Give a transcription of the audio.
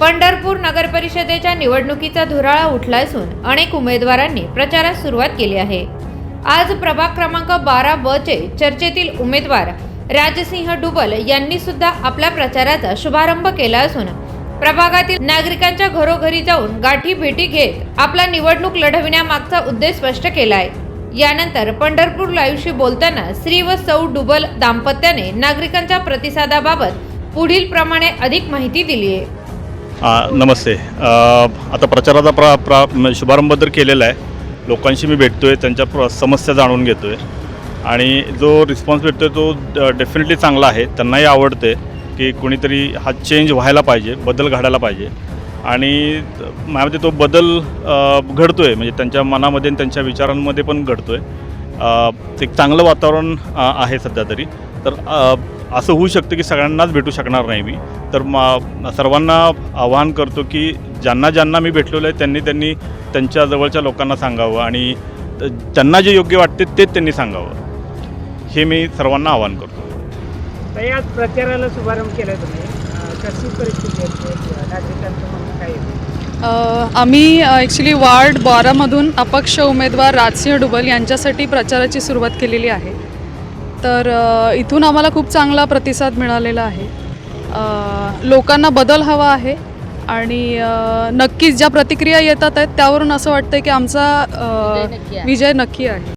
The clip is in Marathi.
पंढरपूर नगर परिषदेच्या निवडणुकीचा धुराळा उठला असून अनेक उमेदवारांनी प्रचारास सुरुवात केली आहे. आज प्रभाग क्रमांक बारा ब चे चर्चेतील उमेदवार राजसिंह डुबल यांनी सुद्धा आपल्या प्रचाराचा शुभारंभ केला असून प्रभागातील नागरिकांच्या घरोघरी जाऊन गाठी भेटी घेत आपला निवडणूक लढविण्यामागचा उद्देश स्पष्ट केलाय. यानंतर पंढरपूर लाईव्हशी बोलताना श्री व सौ डुबल दाम्पत्याने नागरिकांच्या प्रतिसादाबाबत पुढील प्रमाणे अधिक माहिती दिली आहे नमस्ते. आता प्रचाराचा प्रा प्रा शुभारंभ तर केलेला आहे. लोकांशी मी भेटतो आहे त्यांच्या प्र समस्या जाणून घेतो आहे आणि जो रिस्पॉन्स भेटतो आहे तो डेफिनेटली चांगला आहे. त्यांनाही आवडते की कोणीतरी हा चेंज व्हायला पाहिजे बदल घडायला पाहिजे. आणि माझ्यामध्ये तो बदल घडतो आहे म्हणजे त्यांच्या मनामध्ये आणि त्यांच्या विचारांमध्ये पण घडतो आहे एक चांगलं वातावरण आहे सध्या तरी. तर असं होऊ शकतं की सगळ्यांनाच भेटू शकणार नाही मी. तर मा सर्वांना आवाहन करतो की ज्यांना ज्यांना मी भेटलेलो आहे त्यांनी त्यांनी त्यांच्या जवळच्या लोकांना सांगावं आणि त्यांना जे योग्य वाटते तेच त्यांनी सांगावं. हे मी सर्वांना आवाहन करतो. प्रचाराला शुभारंभ केला तुम्ही. कशी परिस्थिती आम्ही ॲक्च्युली वार्ड बारामधून अपक्ष उमेदवार राजसिंह डुबल यांच्यासाठी प्रचाराची सुरुवात केलेली आहे. तर इथून आम्हाला खूप चांगला प्रतिसाद मिळालेला आहे. लोकांना बदल हवा आहे आणि नक्कीच ज्या प्रतिक्रिया येतात आहेत त्यावरून असं वाटतं की आमचा विजय नक्की आहे.